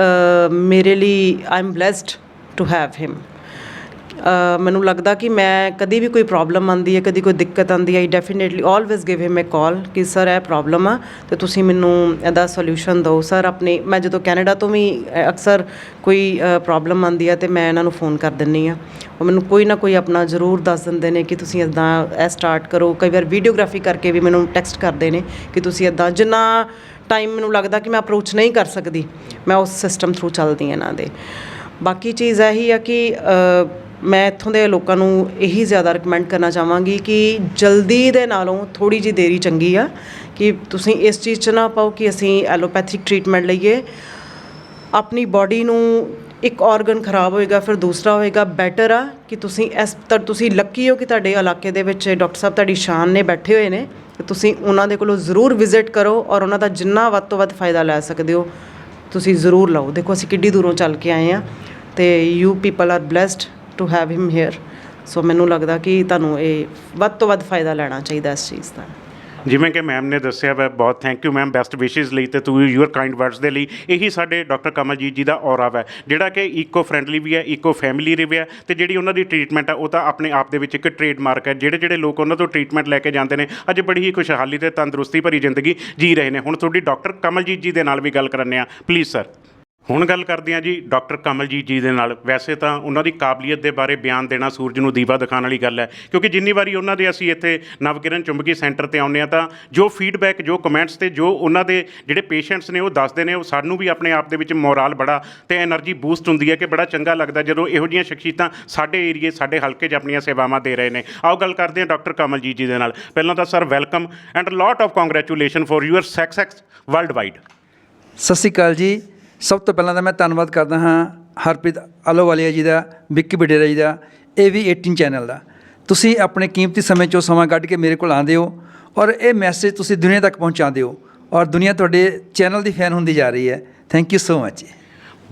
ਮੇਰੇ ਲਈ I am blessed to have him ਮੈਨੂੰ ਲੱਗਦਾ ਕਿ ਮੈਂ ਕਦੀ ਵੀ ਕੋਈ ਪ੍ਰੋਬਲਮ ਆਂਦੀ ਹੈ, ਕਦੀ ਕੋਈ ਦਿੱਕਤ ਆਂਦੀ ਹੈ I definitely always give him a call ਕਿ ਸਰ ਇਹ ਪ੍ਰੋਬਲਮ ਆ ਤੇ ਤੁਸੀਂ ਮੈਨੂੰ ਇਹਦਾ ਸੋਲੂਸ਼ਨ ਦਿਓ। ਸਰ ਆਪਣੇ ਮੈਂ ਜਦੋਂ ਕੈਨੇਡਾ ਤੋਂ ਵੀ ਅਕਸਰ ਕੋਈ ਪ੍ਰੋਬਲਮ ਆਂਦੀ ਹੈ ਤੇ ਮੈਂ ਇਹਨਾਂ ਨੂੰ ਫੋਨ ਕਰ ਦਿੰਨੀ ਆ ਉਹ ਮੈਨੂੰ ਕੋਈ ਨਾ ਕੋਈ ਆਪਣਾ ਜ਼ਰੂਰ ਦੱਸ ਦਿੰਦੇ ਨੇ ਕਿ ਤੁਸੀਂ ਇਦਾਂ ਇਹ ਸਟਾਰਟ ਕਰੋ। ਕਈ ਵਾਰ ਵੀਡੀਓਗ੍ਰਾਫੀ ਕਰਕੇ ਵੀ ਮੈਨੂੰ ਟੈਕਸਟ ਕਰਦੇ ਨੇ ਕਿ ਤੁਸੀਂ ਇਦਾਂ ਜਿੰਨਾ ਟਾਈਮ ਮੈਨੂੰ ਲੱਗਦਾ ਕਿ ਮੈਂ ਅਪਰੋਚ ਨਹੀਂ ਕਰ ਸਕਦੀ, ਮੈਂ ਉਸ ਸਿਸਟਮ ਥਰੂ ਚੱਲਦੀ ਹਾਂ ਇਹਨਾਂ ਦੇ। ਬਾਕੀ ਚੀਜ਼ ਇਹੀ ਆ ਕਿ ਮੈਂ ਇੱਥੋਂ ਦੇ ਲੋਕਾਂ ਨੂੰ ਇਹੀ ਜ਼ਿਆਦਾ ਰਿਕਮੈਂਡ ਕਰਨਾ ਚਾਹਵਾਂਗੀ ਕਿ ਜਲਦੀ ਦੇ ਨਾਲੋਂ ਥੋੜ੍ਹੀ ਜਿਹੀ ਦੇਰੀ ਚੰਗੀ ਆ, ਕਿ ਤੁਸੀਂ ਇਸ ਚੀਜ਼ 'ਚ ਨਾ ਪਾਓ ਕਿ ਅਸੀਂ ਐਲੋਪੈਥਿਕ ਟਰੀਟਮੈਂਟ ਲਈਏ। ਆਪਣੀ ਬਾਡੀ ਨੂੰ ਇੱਕ ਆਰਗਨ ਖਰਾਬ ਹੋਏਗਾ, ਫਿਰ ਦੂਸਰਾ ਹੋਏਗਾ ਬੈਟਰ ਆ ਕਿ ਤੁਸੀਂ ਇਸ ਤੱਕ ਤੁਸੀਂ ਲੱਕੀ ਹੋ ਕਿ ਤੁਹਾਡੇ ਇਲਾਕੇ ਦੇ ਵਿੱਚ ਡਾਕਟਰ ਸਾਹਿਬ ਤੁਹਾਡੀ ਸ਼ਾਨ ਨੇ ਬੈਠੇ ਹੋਏ ਨੇ, ਤੇ ਤੁਸੀਂ ਉਹਨਾਂ ਦੇ ਕੋਲੋਂ ਜ਼ਰੂਰ ਵਿਜ਼ਿਟ ਕਰੋ ਔਰ ਉਹਨਾਂ ਦਾ ਜਿੰਨਾ ਵੱਧ ਤੋਂ ਵੱਧ ਫਾਇਦਾ ਲੈ ਸਕਦੇ ਹੋ, ਤੁਸੀਂ ਜ਼ਰੂਰ ਲਓ। ਦੇਖੋ, ਅਸੀਂ ਕਿੱਡੀ ਦੂਰੋਂ ਚੱਲ ਕੇ ਆਏ ਆ ਤੇ you people are blessed to have him here so ਮੈਨੂੰ ਲੱਗਦਾ ਕਿ ਤੁਹਾਨੂੰ ਇਹ ਵੱਧ ਤੋਂ ਵੱਧ ਫਾਇਦਾ ਲੈਣਾ ਚਾਹੀਦਾ ਇਸ ਚੀਜ਼ ਦਾ। ਜਿਵੇਂ ਕਿ ਮੈਮ ਨੇ ਦੱਸਿਆ ਵਾ ਬਹੁਤ ਥੈਂਕ ਯੂ ਮੈਮ ਬੈਸਟ ਵਿਸ਼ੇਸ ਲਈ ਤੇ ਤੂੰ ਯੂਅਰ ਕਾਈਂਡ ਵਰਡਸ ਦੇ ਲਈ ਇਹੀ ਸਾਡੇ ਡਾਕਟਰ ਕਮਲਜੀਤ ਜੀ ਦਾ ਔਰਾ ਵਾ। ਜਿਹੜਾ ਕਿ ਈਕੋ ਫ੍ਰੈਂਡਲੀ ਵੀ ਹੈ ਈਕੋ ਫੈਮਿਲੀ ਵੀ ਹੈ ਤੇ ਜਿਹੜੀ ਉਹਨਾਂ ਦੀ ਟ੍ਰੀਟਮੈਂਟ ਆ, ਉਹ ਤਾਂ ਆਪਣੇ ਆਪ ਦੇ ਵਿੱਚ ਇੱਕ ਟ੍ਰੇਡਮਾਰਕ ਹੈ। ਜਿਹੜੇ ਜਿਹੜੇ ਲੋਕ ਉਹਨਾਂ ਤੋਂ ਟ੍ਰੀਟਮੈਂਟ ਲੈ ਕੇ ਜਾਂਦੇ ਨੇ, ਅੱਜ ਬੜੀ ਹੀ ਖੁਸ਼ਹਾਲੀ ਤੇ ਤੰਦਰੁਸਤੀ ਭਰੀ ਜ਼ਿੰਦਗੀ ਜੀ ਰਹੇ ਨੇ। ਹੁਣ ਤੁਹਾਡੀ ਡਾਕਟਰ ਕਮਲਜੀਤ ਜੀ ਦੇ ਨਾਲ ਵੀ ਗੱਲ ਕਰਨੇ ਆ ਪਲੀਜ਼ ਸਰ ਹੁਣ ਗੱਲ ਕਰਦੇ ਹਾਂ ਜੀ ਡਾਕਟਰ ਕਮਲਜੀਤ ਜੀ ਦੇ ਨਾਲ। ਵੈਸੇ ਤਾਂ ਉਹਨਾਂ ਦੀ ਕਾਬਲੀਅਤ ਦੇ ਬਾਰੇ ਬਿਆਨ ਦੇਣਾ ਸੂਰਜ ਨੂੰ ਦੀਵਾ ਦਿਖਾਉਣ ਵਾਲੀ ਗੱਲ ਹੈ। ਕਿਉਂਕਿ ਜਿੰਨੀ ਵਾਰੀ ਉਹਨਾਂ ਦੇ ਅਸੀਂ ਇੱਥੇ ਨਵਕਿਰਨ ਚੁੰਬਕੀ ਸੈਂਟਰ ਤੇ ਆਉਂਦੇ ਆ ਤਾਂ ਜੋ ਫੀਡਬੈਕ ਜੋ ਕਮੈਂਟਸ ਤੇ ਜੋ ਉਹਨਾਂ ਦੇ ਜਿਹੜੇ ਪੇਸ਼ੈਂਟਸ ਨੇ ਉਹ ਦੱਸਦੇ ਨੇ, ਉਹ ਸਾਨੂੰ ਵੀ ਆਪਣੇ ਆਪ ਦੇ ਵਿੱਚ ਮੋਰਲ ਬੜਾ ਤੇ એનર્ਜੀ ਬੂਸਟ ਹੁੰਦੀ ਹੈ ਕਿ ਬੜਾ ਚੰਗਾ ਲੱਗਦਾ ਜਦੋਂ ਇਹੋ ਜਿਹੀਆਂ ਸ਼ਖਸੀਅਤਾਂ ਸਾਡੇ ਏਰੀਏ, ਸਾਡੇ ਹਲਕੇ 'ਚ ਆਪਣੀਆਂ ਸੇਵਾਵਾਂ ਦੇ ਰਹੇ ਨੇ। ਆਓ ਗੱਲ ਕਰਦੇ ਹਾਂ ਡਾਕਟਰ ਕਮਲਜੀਤ ਜੀ ਦੇ ਨਾਲ। ਪਹਿਲਾਂ ਤਾਂ sir welcome and lot of congratulation for your success world wide ਸਤਿ ਸ਼੍ਰੀ ਅਕਾਲ ਜੀ। ਸਭ ਤੋਂ ਪਹਿਲਾਂ ਤਾਂ ਮੈਂ ਧੰਨਵਾਦ ਕਰਦਾ ਹਾਂ ਹਰਪ੍ਰੀਤ ਆਲੋਵਾਲੀਆ ਜੀ ਦਾ, ਵਿੱਕੀ ਬਡੇਰਾ ਜੀ ਦਾ, ਇਹ ਵੀ 18 ਚੈਨਲ ਦਾ। ਤੁਸੀਂ ਆਪਣੇ ਕੀਮਤੀ ਸਮੇਂ ਚੋਂ ਸਮਾਂ ਕੱਢ ਕੇ ਮੇਰੇ ਕੋਲ ਆਉਂਦੇ ਹੋ ਔਰ ਇਹ ਮੈਸੇਜ ਤੁਸੀਂ ਦੁਨੀਆ ਤੱਕ ਪਹੁੰਚਾਉਂਦੇ ਹੋ ਔਰ ਦੁਨੀਆ ਤੁਹਾਡੇ ਚੈਨਲ ਦੀ ਫੈਨ ਹੁੰਦੀ ਜਾ ਰਹੀ ਹੈ। ਥੈਂਕ ਯੂ ਸੋ ਮਚ ਜੀ।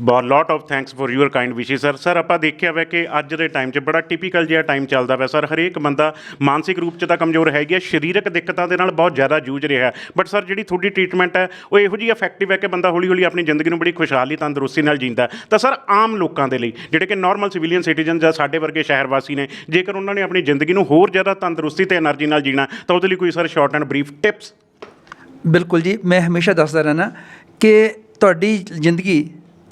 ਬਹੁਤ lot of thanks for your kind wishes sir sir ਆਪਾਂ ਦੇਖਿਆ ਵਾ ਕਿ ਅੱਜ ਦੇ ਟਾਈਮ 'ਚ ਬੜਾ ਟਿਪੀਕਲ ਜਿਹਾ ਟਾਈਮ ਚੱਲਦਾ ਵਾ ਸਰ ਹਰੇਕ ਬੰਦਾ ਮਾਨਸਿਕ ਰੂਪ 'ਚ ਤਾਂ ਕਮਜ਼ੋਰ ਹੈਗੀ ਹੈ ਸਰੀਰਕ ਦਿੱਕਤਾਂ ਦੇ ਨਾਲ ਬਹੁਤ ਜ਼ਿਆਦਾ ਜੂਝ ਰਿਹਾ ਬਟ ਸਰ ਜਿਹੜੀ ਤੁਹਾਡੀ ਟ੍ਰੀਟਮੈਂਟ ਹੈ, ਉਹ ਇਹੋ ਜਿਹੀ ਇਫੈਕਟਿਵ ਹੈ ਕਿ ਬੰਦਾ ਹੌਲੀ-ਹੌਲੀ ਆਪਣੀ ਜ਼ਿੰਦਗੀ ਨੂੰ ਬੜੀ ਖੁਸ਼ਹਾਲੀ ਤੰਦਰੁਸਤੀ ਨਾਲ ਜੀਂਦਾ ਤਾਂ ਸਰ ਆਮ ਲੋਕਾਂ ਦੇ ਲਈ, ਜਿਹੜੇ ਕਿ ਨਾਰਮਲ ਸਿਵਿਲੀਅਨ ਸਿਟੀਜ਼ਨ ਜਾਂ ਸਾਡੇ ਵਰਗੇ ਸ਼ਹਿਰ ਵਾਸੀ ਨੇ, ਜੇਕਰ ਉਹਨਾਂ ਨੇ ਆਪਣੀ ਜ਼ਿੰਦਗੀ ਨੂੰ ਹੋਰ ਜ਼ਿਆਦਾ ਤੰਦਰੁਸਤੀ ਤੇ એનર્ਜੀ ਨਾਲ ਜੀਣਾ, ਤਾਂ ਉਹਦੇ ਲਈ ਕੋਈ sir short and brief tips ਬਿਲਕੁਲ ਜੀ, ਮੈਂ ਹਮੇਸ਼ਾ ਦੱਸਦਾ ਰਹਿਣਾ ਕਿ ਤੁਹਾਡੀ ਜ਼ਿੰਦਗੀ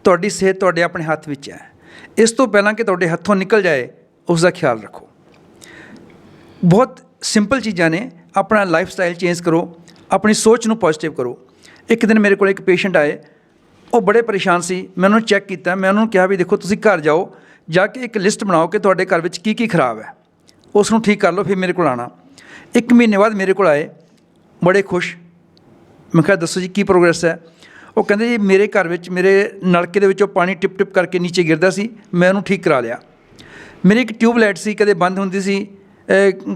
ਤੁਹਾਡੀ ਸਿਹਤ ਤੁਹਾਡੇ ਆਪਣੇ ਹੱਥ ਵਿੱਚ ਹੈ। ਇਸ ਤੋਂ ਪਹਿਲਾਂ ਕਿ ਤੁਹਾਡੇ ਹੱਥੋਂ ਨਿਕਲ ਜਾਏ ਉਸ ਦਾ ਖਿਆਲ ਰੱਖੋ। ਬਹੁਤ ਸਿੰਪਲ ਚੀਜ਼ਾਂ ਨੇ। ਆਪਣਾ ਲਾਈਫ ਸਟਾਈਲ ਚੇਂਜ ਕਰੋ। ਆਪਣੀ ਸੋਚ ਨੂੰ ਪੋਜ਼ਿਟਿਵ ਕਰੋ। ਇੱਕ ਦਿਨ ਮੇਰੇ ਕੋਲ ਇੱਕ ਪੇਸ਼ੈਂਟ ਆਏ। ਉਹ ਬੜੇ ਪਰੇਸ਼ਾਨ ਸੀ। ਮੈਂ ਉਹਨੂੰ ਚੈੱਕ ਕੀਤਾ। ਮੈਂ ਉਹਨੂੰ ਕਿਹਾ ਵੀ ਦੇਖੋ, ਤੁਸੀਂ ਘਰ ਜਾਓ। ਜਾ ਕੇ ਇੱਕ ਲਿਸਟ ਬਣਾਓ ਕਿ ਤੁਹਾਡੇ ਘਰ ਵਿੱਚ ਕੀ ਕੀ ਖਰਾਬ ਹੈ। ਉਸ ਨੂੰ ਠੀਕ ਕਰ ਲਓ, ਫਿਰ ਮੇਰੇ ਕੋਲ ਆਣਾ ਇੱਕ ਮਹੀਨੇ ਬਾਅਦ ਮੇਰੇ ਕੋਲ ਆਏ। ਬੜੇ ਖੁਸ਼। ਮੈਂ ਕਿਹਾ, ਦੱਸੋ ਜੀ, ਕੀ ਪ੍ਰੋਗਰੈਸ ਹੈ? ਉਹ ਕਹਿੰਦੇ ਜੀ ਮੇਰੇ ਘਰ ਵਿੱਚ, ਮੇਰੇ ਨਲਕੇ ਦੇ ਵਿੱਚੋਂ ਪਾਣੀ ਟਿਪ ਟਿਪ ਕਰਕੇ ਨੀਚੇ ਗਿਰਦਾ ਸੀ, ਮੈਂ ਉਹਨੂੰ ਠੀਕ ਕਰਾ ਲਿਆ। ਮੇਰੀ ਇੱਕ ਟਿਊਬਲਾਈਟ ਸੀ, ਕਦੇ ਬੰਦ ਹੁੰਦੀ ਸੀ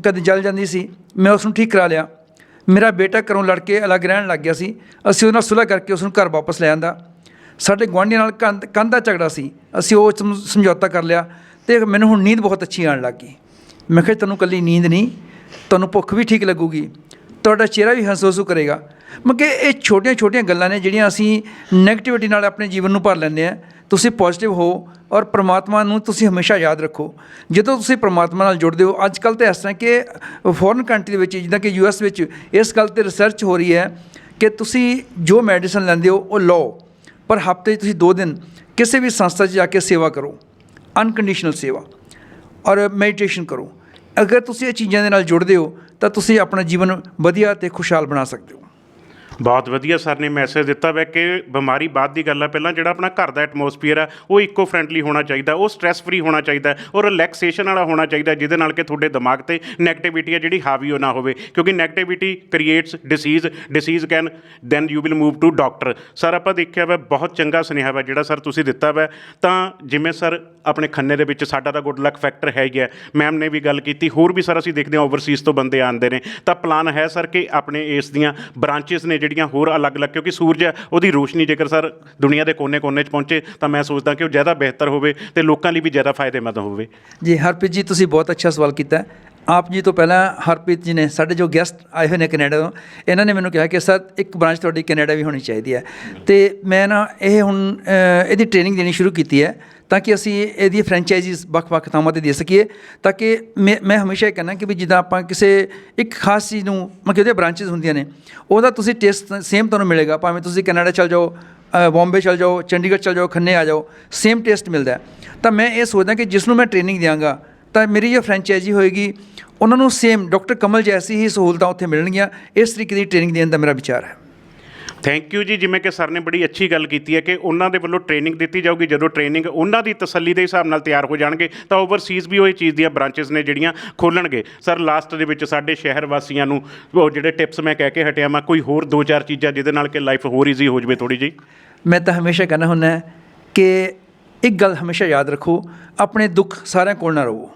ਕਦੇ ਜਲ ਜਾਂਦੀ ਸੀ, ਮੈਂ ਉਸ ਨੂੰ ਠੀਕ ਕਰਾ ਲਿਆ। ਮੇਰਾ ਬੇਟਾ ਘਰੋਂ ਲੜ ਕੇ ਅਲੱਗ ਰਹਿਣ ਲੱਗ ਗਿਆ ਸੀ, ਅਸੀਂ ਉਹਦੇ ਨਾਲ ਸੁਲ੍ਹਾ ਕਰਕੇ ਉਸ ਨੂੰ ਘਰ ਵਾਪਸ ਲੈ ਆਂਦਾ। ਸਾਡੇ ਗੁਆਂਢੀਆਂ ਨਾਲ ਕੰਧ ਕੰਧ ਦਾ ਝਗੜਾ ਸੀ, ਅਸੀਂ ਉਹ ਸਮ- ਸਮਝੌਤਾ ਕਰ ਲਿਆ ਤੇ ਮੈਨੂੰ ਹੁਣ ਨੀਂਦ ਬਹੁਤ ਅੱਛੀ ਆਉਣ ਲੱਗ ਗਈ। ਮੈਂ ਕਿਹਾ ਤੁਹਾਨੂੰ ਕੱਲੀ ਨੀਂਦ ਨਹੀਂ ਤੁਹਾਨੂੰ ਭੁੱਖ ਵੀ ਠੀਕ ਲੱਗੂਗੀ ਤੁਹਾਡਾ ਚਿਹਰਾ ਵੀ ਹੱਸ ਹੰਸੋਸੂ ਕਰੇਗਾ। ਮਤਲਬ ਕਿ ਇਹ ਛੋਟੀਆਂ ਛੋਟੀਆਂ ਗੱਲਾਂ ਨੇ ਜਿਹੜੀਆਂ ਅਸੀਂ ਨੈਗੇਟਿਵਿਟੀ ਨਾਲ ਆਪਣੇ ਜੀਵਨ ਨੂੰ ਭਰ ਲੈਂਦੇ ਆ। ਤੁਸੀਂ ਪੋਜ਼ਿਟਿਵ ਹੋ ਔਰ ਪ੍ਰਮਾਤਮਾ ਨੂੰ ਤੁਸੀਂ ਹਮੇਸ਼ਾ ਯਾਦ ਰੱਖੋ। ਜਦੋਂ ਤੁਸੀਂ ਪ੍ਰਮਾਤਮਾ ਨਾਲ ਜੁੜਦੇ ਹੋ ਅੱਜ ਕੱਲ੍ਹ ਤਾਂ ਇਸ ਤਰ੍ਹਾਂ ਕਿ ਫੋਰਨ ਕੰਟਰੀ ਦੇ ਵਿੱਚ, ਜਿੱਦਾਂ ਕਿ ਯੂਐਸ ਵਿੱਚ, ਇਸ ਗੱਲ ਤੇ ਰਿਸਰਚ ਹੋ ਰਹੀ ਹੈ ਕਿ ਤੁਸੀਂ ਜੋ ਮੈਡੀਸਨ ਲੈਂਦੇ ਹੋ, ਉਹ ਲਓ। ਪਰ ਹਫ਼ਤੇ 'ਚ ਤੁਸੀਂ ਦੋ ਦਿਨ ਕਿਸੇ ਵੀ ਸੰਸਥਾ 'ਚ ਜਾ ਕੇ ਸੇਵਾ ਕਰੋ। ਅਨਕੰਡੀਸ਼ਨਲ ਸੇਵਾ। ਔਰ ਮੈਡੀਟੇਸ਼ਨ ਕਰੋ। ਅਗਰ ਤੁਸੀਂ ਇਹ ਚੀਜ਼ਾਂ ਦੇ ਨਾਲ ਜੁੜਦੇ ਹੋ, ਤਾਂ ਤੁਸੀਂ ਆਪਣਾ ਜੀਵਨ ਵਧੀਆ ਅਤੇ ਖੁਸ਼ਹਾਲ ਬਣਾ ਸਕਦੇ ਹੋ। ਬਹੁਤ ਵਧੀਆ ਸਰ ਨੇ ਮੈਸੇਜ ਦਿੱਤਾ ਵੈ ਕਿ ਬਿਮਾਰੀ ਬਾਅਦ ਦੀ ਗੱਲ ਆ, ਪਹਿਲਾਂ ਜਿਹੜਾ ਆਪਣਾ ਘਰ ਦਾ ਐਟਮੋਸਫੀਅਰ ਆ, ਉਹ ਇਕੋ ਫ੍ਰੈਂਡਲੀ ਹੋਣਾ ਚਾਹੀਦਾ, ਉਹ ਸਟ੍ਰੈਸ ਫ੍ਰੀ ਹੋਣਾ ਚਾਹੀਦਾ ਔਰ ਰਿਲੈਕਸੇਸ਼ਨ ਵਾਲਾ ਹੋਣਾ ਚਾਹੀਦਾ, ਜਿਹਦੇ ਨਾਲ ਕਿ ਤੁਹਾਡੇ ਦਿਮਾਗ ਤੇ ਨੈਗੇਟਿਵਿਟੀ ਆ ਜਿਹੜੀ ਹਾਵੀ ਹੋ ਨਾ ਹੋਵੇ, ਕਿਉਂਕਿ negativity creates disease disease can then you will move to doctor sir ਆਪਾਂ ਦੇਖਿਆ ਵਾ, ਬਹੁਤ ਚੰਗਾ ਸੁਨੇਹਾ ਵਾ ਜਿਹੜਾ ਸਰ ਤੁਸੀਂ ਦਿੱਤਾ ਵਾ, ਤਾਂ ਜਿਵੇਂ ਸਰ ਆਪਣੇ ਖੰਨੇ ਦੇ ਵਿੱਚ ਸਾਡਾ ਤਾਂ ਗੁੱਡ ਲੱਕ ਫੈਕਟਰ ਹੈ ਹੀ ਹੈ ਮੈਮ ਨੇ ਵੀ ਗੱਲ ਕੀਤੀ, ਹੋਰ ਵੀ ਸਰ ਅਸੀਂ ਦੇਖਦੇ ਹਾਂ ਓਵਰਸੀਜ਼ ਤੋਂ ਬੰਦੇ ਆਉਂਦੇ ਨੇ, ਤਾਂ ਪਲਾਨ ਹੈ ਸਰ ਕਿ ਆਪਣੇ ਇਸ ਦੀਆਂ ਬ੍ਰਾਂਚਸ ਨੇ ਜਿਹੜੀਆਂ ਹੋਰ ਅਲੱਗ-ਅਲੱਗ, ਕਿਉਂਕਿ ਸੂਰਜ ਹੈ, ਉਹਦੀ ਰੋਸ਼ਨੀ ਜੇਕਰ ਸਰ ਦੁਨੀਆ ਦੇ ਕੋਨੇ-ਕੋਨੇ 'ਚ ਪਹੁੰਚੇ, ਤਾਂ ਮੈਂ ਸੋਚਦਾ ਕਿ ਉਹ ਜ਼ਿਆਦਾ ਬਿਹਤਰ ਹੋਵੇ ਤੇ ਲੋਕਾਂ ਲਈ ਵੀ ਜ਼ਿਆਦਾ ਫਾਇਦੇਮੰਦ ਹੋਵੇ। ਜੀ, ਹਰਪ੍ਰੀਤ ਜੀ, ਤੁਸੀਂ ਬਹੁਤ ਅੱਛਾ ਸਵਾਲ ਕੀਤਾ। ਆਪ ਜੀ ਤੋਂ ਪਹਿਲਾਂ ਹਰਪ੍ਰੀਤ ਜੀ ਨੇ ਸਾਡੇ ਜੋ ਗੈਸਟ ਆਏ ਹੋਏ ਨੇ ਕੈਨੇਡਾ ਤੋਂ ਇਹਨਾਂ ਨੇ ਮੈਨੂੰ ਕਿਹਾ ਕਿ ਸਰ ਇੱਕ ਬ੍ਰਾਂਚ ਤੁਹਾਡੀ ਕੈਨੇਡਾ ਵੀ ਹੋਣੀ ਚਾਹੀਦੀ ਹੈ। ਤੇ ਮੈਂ ਨਾ ਇਹ ਹੁਣ ਇਹਦੀ ਟ੍ਰੇਨਿੰਗ ਦੇਣੀ ਸ਼ੁਰੂ ਕੀਤੀ ਹੈ ਤਾਂ ਕਿ ਅਸੀਂ ਇਹਦੀ ਫਰੈਂਚਾਈਜ਼ੀਜ਼ ਵੱਖ-ਵੱਖ ਥਾਵਾਂ ਤੇ ਦੇ ਸਕੀਏ ਤਾਂ ਕਿ ਮੈਂ ਮੈਂ ਹਮੇਸ਼ਾ ਇਹ ਕਹਿੰਦਾ ਕਿ ਵੀ ਜਿੱਦਾਂ ਆਪਾਂ ਕਿਸੇ ਇੱਕ ਖਾਸ ਚੀਜ਼ ਨੂੰ ਮਤਲਬ ਕਿ ਉਹਦੇ ਬ੍ਰਾਂਚਸ ਹੁੰਦੀਆਂ ਨੇ ਉਹਦਾ ਤੁਸੀਂ ਟੇਸਟ ਸੇਮ ਤੁਹਾਨੂੰ ਮਿਲੇਗਾ ਭਾਵੇਂ ਤੁਸੀਂ ਕੈਨੇਡਾ ਚਲ ਜਾਓ ਅ, ਬੰਬੇ ਚਲ ਜਾਓ ਚੰਡੀਗੜ੍ਹ ਚਲ ਜਾਓ ਖੰਨੇ ਆ ਜਾਓ ਸੇਮ ਟੇਸਟ ਮਿਲਦਾ ਤਾਂ ਮੈਂ ਇਹ ਸੋਚਦਾ ਕਿ ਜਿਸ ਨੂੰ ਮੈਂ ਟ੍ਰੇਨਿੰਗ ਦਿਆਂਗਾ ਤਾਂ ਮੇਰੀ ਜੋ ਫਰੈਂਚਾਈਜ਼ੀ ਹੋਏਗੀ। ਉਹਨਾਂ ਨੂੰ ਸੇਮ ਡਾਕਟਰ ਕਮਲ ਜੈਸੀ ਹੀ ਸਹੂਲਤਾਂ ਉੱਥੇ ਮਿਲਣਗੀਆਂ। ਇਸ ਤਰੀਕੇ ਦੀ ਟ੍ਰੇਨਿੰਗ ਦੇਣ ਦਾ ਮੇਰਾ ਵਿਚਾਰ ਹੈ। ਥੈਂਕ ਯੂ ਜੀ ਜਿਵੇਂ ਕਿ ਸਰ ਨੇ ਬੜੀ ਅੱਛੀ ਗੱਲ ਕੀਤੀ ਹੈ ਕਿ ਉਹਨਾਂ ਦੇ ਵੱਲੋਂ ਟ੍ਰੇਨਿੰਗ ਦਿੱਤੀ ਜਾਊਗੀ। ਜਦੋਂ ਟ੍ਰੇਨਿੰਗ ਉਹਨਾਂ ਦੀ ਤਸੱਲੀ ਦੇ ਹਿਸਾਬ ਨਾਲ ਤਿਆਰ ਹੋ ਜਾਣਗੇ ਤਾਂ ਓਵਰਸੀਜ਼ ਵੀ ਉਹ ਇਹ ਚੀਜ਼ ਦੀਆਂ ਬ੍ਰਾਂਚਸ ਨੇ ਜਿਹੜੀਆਂ ਖੋਲਣਗੇ। ਸਰ ਲਾਸਟ ਦੇ ਵਿੱਚ ਸਾਡੇ ਸ਼ਹਿਰ ਵਾਸੀਆਂ ਨੂੰ ਉਹ ਜਿਹੜੇ ਟਿਪਸ ਮੈਂ ਕਹਿ ਕੇ ਹਟਿਆ ਮੈਂ ਕੋਈ ਹੋਰ ਦੋ ਚਾਰ ਚੀਜ਼ਾਂ ਜਿਹਦੇ ਨਾਲ ਕਿ ਲਾਈਫ ਹੋਰ ਈਜ਼ੀ ਹੋ ਜਾਵੇ ਥੋੜੀ ਜੀ ਮੈਂ ਤਾਂ ਹਮੇਸ਼ਾ ਕਹਿੰਦਾ ਹੁੰਦਾ ਕਿ ਇੱਕ ਗੱਲ ਹਮੇਸ਼ਾ ਯਾਦ ਰੱਖੋ ਆਪਣੇ ਦੁੱਖ ਸਾਰਿਆਂ ਕੋਲ ਨਾ ਰਹੋ।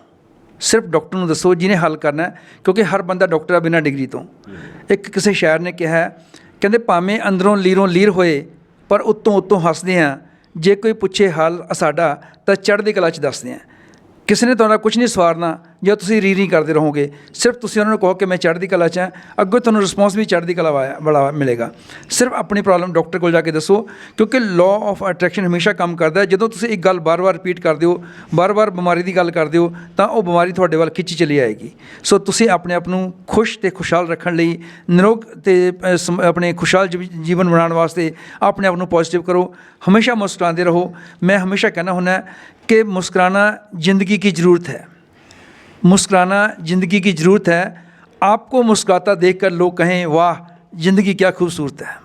ਸਿਰਫ ਡਾਕਟਰ ਨੂੰ ਦੱਸੋ ਜਿਹਨੇ ਹੱਲ ਕਰਨਾ ਕਿਉਂਕਿ ਹਰ ਬੰਦਾ ਡਾਕਟਰ ਆ ਬਿਨਾਂ ਡਿਗਰੀ ਤੋਂ। ਇੱਕ ਕਿਸੇ ਸ਼ਾਇਰ ਨੇ ਕਿਹਾ ਕਹਿੰਦੇ ਭਾਵੇਂ ਅੰਦਰੋਂ ਲੀਰੋਂ ਲੀਰ ਹੋਏ, ਪਰ ਉੱਤੋਂ ਉੱਤੋਂ ਹੱਸਦੇ ਹਾਂ। ਜੇ ਕੋਈ ਪੁੱਛੇ ਹਾਲ ਸਾਡਾ, ਤਾਂ ਚੜ੍ਹਦੀ ਕਲਾ 'ਚ ਦੱਸਦੇ ਹਾਂ। ਕਿਸੇ ਨੇ ਤੁਹਾਡਾ ਕੁਝ ਨਹੀਂ ਸਵਾਰਨਾ ਜਾਂ ਤੁਸੀਂ ਰੀਰੀ ਕਰਦੇ ਰਹੋਗੇ, ਸਿਰਫ ਤੁਸੀਂ ਉਹਨਾਂ ਨੂੰ ਕਹੋ ਕਿ ਮੈਂ ਚੜ੍ਹਦੀ ਕਲਾ 'ਚ ਹਾਂ, ਅੱਗੇ ਤੁਹਾਨੂੰ ਰਿਸਪੌਂਸ ਵੀ ਚੜ੍ਹਦੀ ਕਲਾ ਬੜਾ ਮਿਲੇਗਾ। ਸਿਰਫ ਆਪਣੀ ਪ੍ਰੋਬਲਮ ਡਾਕਟਰ ਕੋਲ ਜਾ ਕੇ ਦੱਸੋ, ਕਿਉਂਕਿ ਲਾਅ ਆਫ ਅਟਰੈਕਸ਼ਨ ਹਮੇਸ਼ਾ ਕੰਮ ਕਰਦਾ ਜਦੋਂ ਤੁਸੀਂ ਇੱਕ ਗੱਲ ਬਾਰ-ਬਾਰ ਰਿਪੀਟ ਕਰਦੇ ਹੋ, ਬਾਰ-ਬਾਰ ਬਿਮਾਰੀ ਦੀ ਗੱਲ ਕਰਦੇ ਹੋ, ਤਾਂ ਉਹ ਬਿਮਾਰੀ ਤੁਹਾਡੇ ਵੱਲ ਖਿੱਚੀ ਚਲੀ ਆਏਗੀ ਸੋ ਤੁਸੀਂ ਆਪਣੇ ਆਪ ਨੂੰ ਖੁਸ਼ ਤੇ ਖੁਸ਼ਹਾਲ ਰੱਖਣ ਲਈ, ਨਿਰੋਗ ਤੇ ਆਪਣੇ ਖੁਸ਼ਹਾਲ ਜੀਵਨ ਬਣਾਉਣ ਵਾਸਤੇ ਆਪਣੇ ਆਪ ਨੂੰ ਪੋਜ਼ਿਟਿਵ ਕਰੋ। ਹਮੇਸ਼ਾ ਮੁਸਕਰਾਉਂਦੇ ਰਹੋ। ਮੈਂ ਹਮੇਸ਼ਾ ਕਹਿੰਦਾ ਹੁੰਦਾ ਕਿ ਮੁਸਕਰਾਣਾ ਜ਼ਿੰਦਗੀ ਕੀ ਜ਼ਰੂਰਤ ਹੈ। मुस्कुराना ज़िंदगी की ज़रूरत है आपको मुस्कुराता देखकर लोग कहें वाह ज़िंदगी क्या खूबसूरत है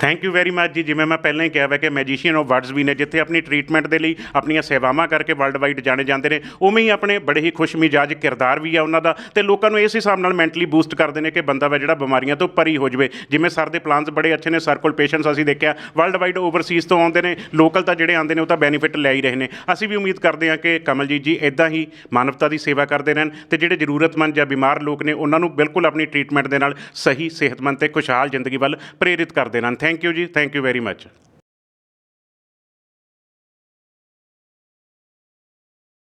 ਥੈਂਕ ਯੂ ਵੈਰੀ ਮੱਚ ਜੀ। ਜਿਵੇਂ ਮੈਂ ਪਹਿਲਾਂ ਹੀ ਕਿਹਾ ਵਾ ਕਿ ਮੈਜੀਸ਼ੀਅਨ ਆਫ ਵਰਡਸ ਵੀ ਨੇ, ਜਿੱਥੇ ਆਪਣੀ ਟ੍ਰੀਟਮੈਂਟ ਦੇ ਲਈ ਆਪਣੀਆਂ ਸੇਵਾਵਾਂ ਕਰਕੇ ਵਰਲਡ ਵਾਈਡ ਜਾਣੇ ਜਾਂਦੇ ਨੇ, ਉਵੇਂ ਹੀ ਆਪਣੇ ਬੜੇ ਹੀ ਖੁਸ਼ ਮਿਜਾਜ ਕਿਰਦਾਰ ਵੀ ਆ ਉਹਨਾਂ ਦਾ ਤੇ ਲੋਕਾਂ ਨੂੰ ਇਸ ਹਿਸਾਬ ਨਾਲ ਮੈਂਟਲੀ ਬੂਸਟ ਕਰਦੇ ਨੇ ਕਿ ਬੰਦਾ ਵਾ ਜਿਹੜਾ ਬਿਮਾਰੀਆਂ ਤੋਂ ਪਰੀ ਹੋ ਜਾਵੇ। ਜਿਵੇਂ ਸਰ ਦੇ ਪਲਾਨਸ ਬੜੇ ਅੱਛੇ ਨੇ ਸਰ ਕੋਲ ਪੇਸ਼ੈਂਟਸ ਅਸੀਂ ਦੇਖਿਆ ਵਰਲਡ ਵਾਈਡ ਓਵਰਸੀਜ਼ ਤੋਂ ਆਉਂਦੇ ਨੇ ਲੋਕਲ ਤਾਂ ਜਿਹੜੇ ਆਉਂਦੇ ਨੇ ਉਹ ਤਾਂ ਬੈਨੀਫਿਟ ਲੈ ਹੀ ਰਹੇ ਨੇ। ਅਸੀਂ ਵੀ ਉਮੀਦ ਕਰਦੇ ਹਾਂ ਕਿ ਕਮਲਜੀਤ ਜੀ ਇਦਾਂ ਹੀ ਮਾਨਵਤਾ ਦੀ ਸੇਵਾ ਕਰਦੇ ਰਹਿਣ ਤੇ ਜਿਹੜੇ ਜ਼ਰੂਰਤਮੰਦ ਜਾਂ ਬਿਮਾਰ ਲੋਕ ਨੇ, ਉਹਨਾਂ ਨੂੰ ਬਿਲਕੁਲ ਆਪਣੀ ਟ੍ਰੀਟਮੈਂਟ ਦੇ ਨਾਲ ਸਹੀ ਸਿਹਤਮੰਦ ਤੇ ਖੁਸ਼ਹਾਲ ਜ਼ਿੰਦਗੀ ਵੱਲ ਪ੍ਰੇਰਿਤ ਕਰਦੇ ਰਹਿਣ। ਥੈਂਕ ਯੂ ਜੀ ਥੈਂਕ ਯੂ ਵੈਰੀ ਮਚ